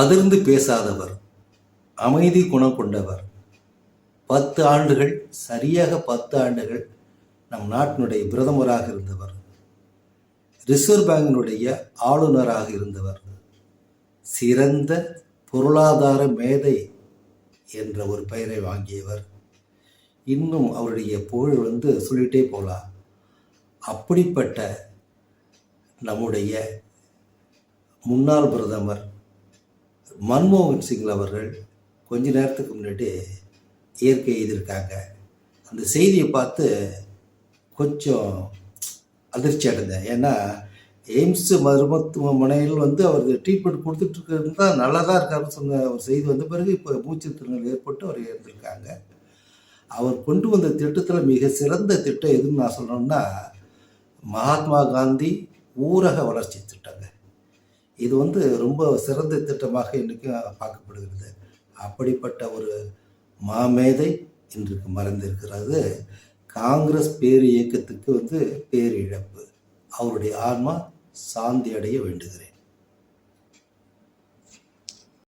அதிர்ந்து பேசாதவர் அமைதி குணம் கொண்டவர். பத்து ஆண்டுகள் சரியாக பத்து ஆண்டுகள் நம் நாட்டினுடைய பிரதமராக இருந்தவர். ரிசர்வ் பேங்கினுடைய ஆளுநராக இருந்தவர். சிறந்த பொருளாதார மேதை என்ற ஒரு பெயரை வாங்கியவர். இன்னும் அவருடைய புகழ் வந்து சொல்லிட்டே போகலாம் அப்படிப்பட்ட நம்முடைய முன்னாள் பிரதமர் மன்மோகன் சிங் அவர்கள் கொஞ்ச நேரத்துக்கு முன்னாடி இயற்கை எழுதியிருக்காங்க. அந்த செய்தியை பார்த்து கொஞ்சம் அதிர்ச்சி அடைந்தேன். ஏன்னா எய்ம்ஸ் மருத்துவமனையில் வந்து அவர் ட்ரீட்மெண்ட் கொடுத்துட்ருக்கிறது தான் நல்லா தான் இருக்காருன்னு சொன்ன ஒரு செய்தி வந்த பிறகு இப்போ மூச்சு திறனில் ஏற்பட்டு அவர் இறந்துருக்காங்க. அவர் கொண்டு வந்த திட்டத்தில் மிக சிறந்த திட்டம் எதுன்னு நான் சொல்லணும்னா மகாத்மா காந்தி ஊரக வளர்ச்சி திட்டம். இது வந்து ரொம்ப சிறந்த திட்டமாக இன்றைக்கும் பார்க்கப்படுகிறது. அப்படிப்பட்ட ஒரு மாமேதை இன்றைக்கு மறைந்திருக்கிறது. காங்கிரஸ் பேர் இயக்கத்துக்கு வந்து பேரிழப்பு. அவருடைய ஆன்மா சாந்தி அடைய வேண்டுகிறேன்.